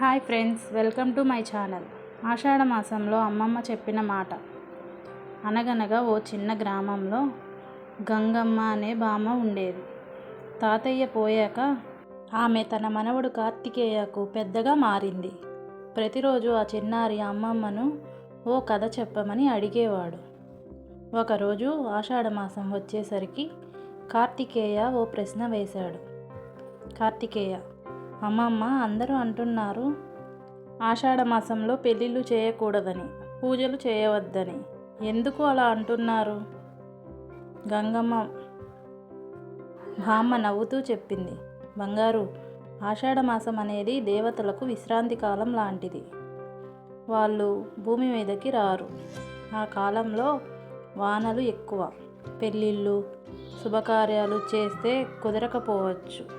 Hi friends welcome to my channel. ఆషాఢ మాసంలో అమ్మమ్మ చెప్పిన మాట. అనగనగా ఓ చిన్న గ్రామంలో గంగమ్మ అనే బామ్మ ఉండేది. తాతయ్య పోయాక ఆమె తన మనవడు కార్తికేయకు పెద్దగా మారింది. ప్రతిరోజు ఆ చిన్నారి అమ్మమ్మను ఓ కథ చెప్పమని అడిగేవాడు. ఒకరోజు ఆషాఢ మాసం వచ్చేసరికి కార్తికేయ ఓ ప్రశ్న వేశాడు. కార్తికేయ అమ్మమ్మ అందరూ అంటున్నారు ఆషాఢ మాసంలో పెళ్ళిళ్ళు చేయకూడదని పూజలు చేయవద్దని. ఎందుకు అలా అంటున్నారు? గంగమ్మ బామ్మ నవ్వుతూ చెప్పింది. బంగారు ఆషాఢ మాసం అనేది దేవతలకు విశ్రాంతి కాలం లాంటిది. వాళ్ళు భూమి మీదకి రారు. ఆ కాలంలో వానలు ఎక్కువ. పెళ్ళిళ్ళు శుభకార్యాలు చేస్తే కుదరకపోవచ్చు.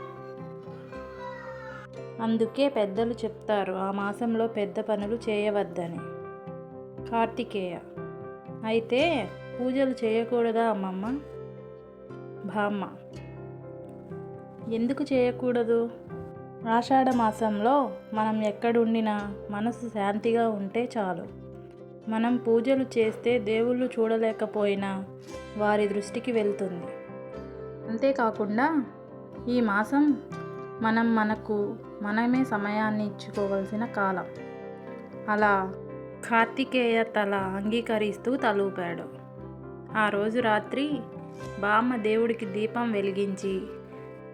అందుకే పెద్దలు చెప్తారు ఆ మాసంలో పెద్ద పనులు చేయవద్దని. కార్తికేయ అయితే పూజలు చేయకూడదా అమ్మమ్మ? బామ్మ ఎందుకు చేయకూడదు? ఆషాఢ మాసంలో మనం ఎక్కడుండినా మనసు శాంతిగా ఉంటే చాలు. మనం పూజలు చేస్తే దేవుళ్ళు చూడలేకపోయినా వారి దృష్టికి వెళ్తుంది. అంతేకాకుండా ఈ మాసం మనం మనకు మనమే సమయాన్ని ఇచ్చుకోవాల్సిన కాలం. అలా కార్తికేయ తల అంగీకరిస్తూ తలూపాడు. ఆ రోజు రాత్రి బామ్మ దేవుడికి దీపం వెలిగించి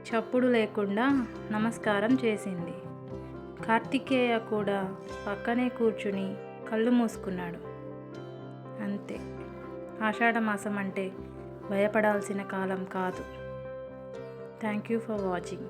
చప్పుడు లేకుండా నమస్కారం చేసింది. కార్తికేయ కూడా పక్కనే కూర్చుని కళ్ళు మూసుకున్నాడు. అంతే. ఆషాఢమాసం అంటే భయపడాల్సిన కాలం కాదు. Thank you for watching